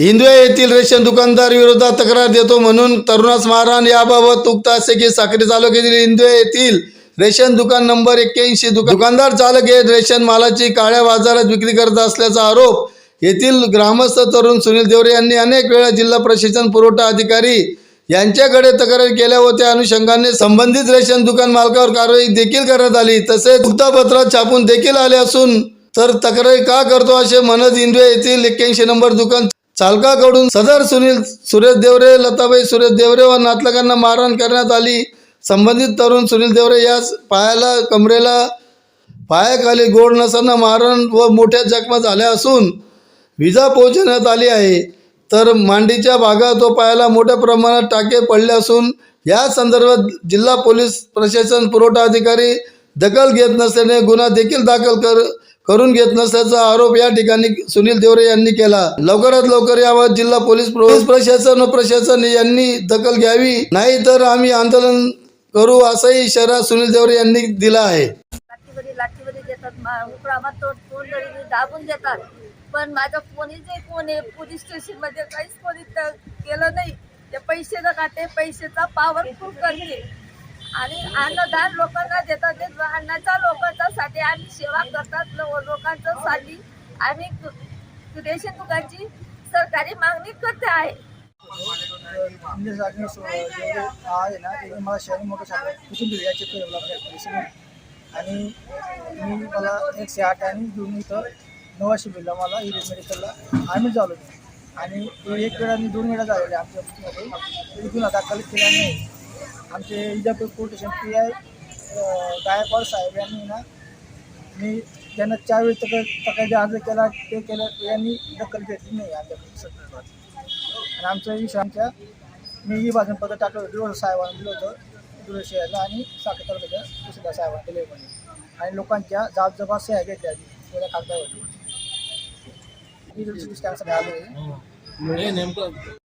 हिंदवे येथील रेशन दुकानदार विरोधात तक्रार देतो म्हणून तरुणास मारहाण. याबाबत उक्त असे की साखरे तालुक्यातील हिंदवे येथील रेशन दुकान नंबर एक्क्याऐंशी दुकान दुकानदार चालक हे रेशन मालाची काळ्या बाजारात विक्री करत असल्याचा आरोप येथील ग्रामस्थ तरुण सुनील देवरे यांनी अनेक वेळा जिल्हा प्रशासन पुरवठा अधिकारी यांच्याकडे तक्रार केल्या व त्या अनुषंगाने संबंधित रेशन दुकान मालकावर कारवाई देखील करण्यात आली. तसेच वृत्तपत्रात छापून देखील आले असून तर तक्रारी का करतो असे म्हणत इंदवे येथील एक्क्याऐंशी नंबर दुकान चालकाकडून सदर सुनील सुरेश देवरे लताबाई सुरेश देवरे व नातलगांना मारहाण करण्यात आली. संबंधित तरुण सुनील देवरे यास पायाला कमरेला पायाखाली गोड नसताना मारहाण व मोठ्या जखमा झाल्या असून विजा पोहोचवण्यात आली आहे. तर मांडीच्या भागात व पायाला मोठ्या प्रमाणात टाके पडले असून या संदर्भात जिल्हा पोलीस प्रशासन पुरवठा अधिकारी दखल घेत नसल्याने गुन्हा देखील दाखल कर करून घेत नसल्याचा आरोप या ठिकाणी सुनील देवरे यांनी केला. लवकरात लवकर यावर जिल्हा पोलीस प्रशासन प्रशासन यांनी दखल घ्यावी नाही तर आम्ही आंदोलन करू असाही इशारा सुनील देवरे यांनी दिला आहे. दाबून देतात. पण माझा कोणीच नाही कोण आहे पोलीस स्टेशनमध्ये काहीच कोणी केलं नाही. ते पैसे न काटे पैशाचा पावर खूप करते. आणि अन्नदान लोकांना देतात. ते अन्नाच्या लोकांच्यासाठी आम्ही सेवा करतात. लोकांच्या लोकांच्यासाठी आम्ही रेशन दुकानची सरकारी मागणी करते आहे. आहे ना ते मला शहरी मोठं शाखा कुठून दिली आणि मी मला एकशे आठ आणि दोन इथं नवाशे बिलला मला इथे मेडिकलला आम्ही झालो आणि एक वेळा आणि दोन वेळा झालेले आमच्या मध्ये. तरी गुन्हा दाखल केला नाही आमचे Ijapur police P I Gaikwad साहेब यांनी ना मी त्यांना चार वेळी तक्रार तक्रारी अर्ज केला ते केलं यांनी दखल घेतली नाही आमच्या संदर्भात आणि आमचा विषय आमच्या मी ही भाषण पत्र टाकलं होतं दिवस साहेबांना दिलं होतं शहरला आणि साखर तालुक्याच्या तुळशीदास साहेबांना दिले म्हणे आणि लोकांच्या जाब जबा सह्या घेतल्या आधी थोड्या कागदावरती ही दुसरी कॅन्सर आले. हे नेमकं